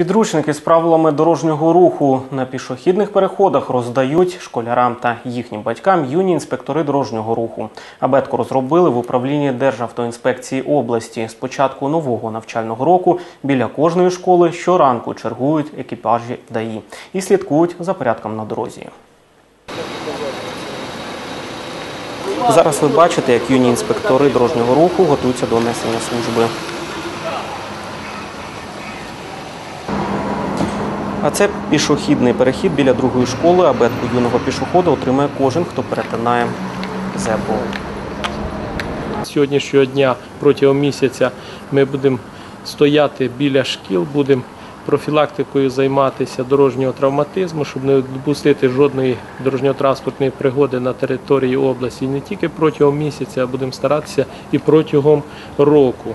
Підручники з правилами дорожнього руху на пішохідних переходах роздають школярам та їхнім батькам юні інспектори дорожнього руху. Абетку розробили в управлінні Державтоінспекції області. З початку нового навчального року біля кожної школи щоранку чергують екіпажі ДАІ і слідкують за порядком на дорозі. Зараз ви бачите, як юні інспектори дорожнього руху готуються до несення служби. А це пішохідний перехід біля другої школи. Абетку юного пішохода отримає кожен, хто перетинає зебру. Сьогоднішнього дня протягом місяця ми будемо стояти біля шкіл, будемо профілактикою займатися дорожнього травматизму, щоб не допустити жодної дорожньо-транспортної пригоди на території області. Не тільки протягом місяця, а будемо старатися і протягом року.